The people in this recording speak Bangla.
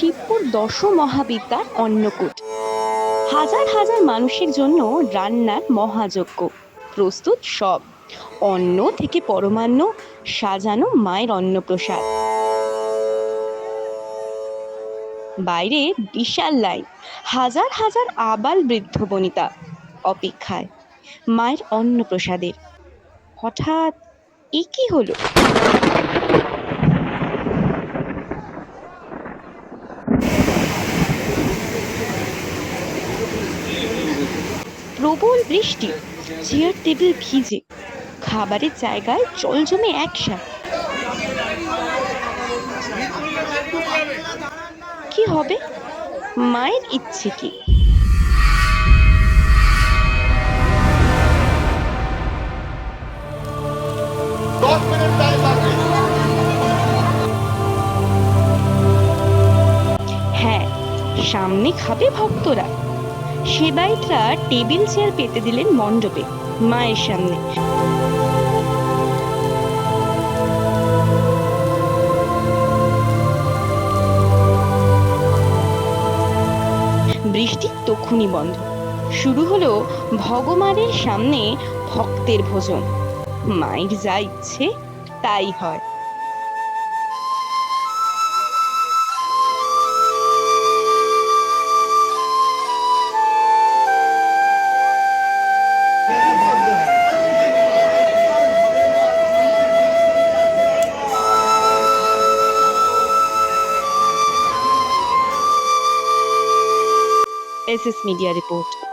শিবপুর দশ মহাবিদ্যার অন্নকূট। হাজার হাজার মানুষের জন্য রান্নার মহাযজ্ঞ। প্রস্তুত সব। অন্ন থেকে পরমান্ন, সাজানো মায়ের অন্নপ্রসাদ। বাইরে বিশাল লাইন। হাজার হাজার আবাল বৃদ্ধ বনিতা অপেক্ষায় মায়ের অন্নপ্রসাদের। হঠাৎ এ কি হলো? প্রবল বৃষ্টি চেয়ার টেবিল ভিজে খাবারের জায়গায় জল জমে একসাথ। কি হবে? মায়ের ইচ্ছে কি? হ্যাঁ সামনে খাবে ভক্তরা। সেবাইটরা টেবিল চেয়ার পেতে দিলেন মণ্ডপে, মায়ের সামনে। বৃষ্টি তখনই বন্ধ। শুরু হলো ভগবানের সামনে ভক্তের ভোজন। মায়ের যা ইচ্ছে, তাই হয়। S S media report.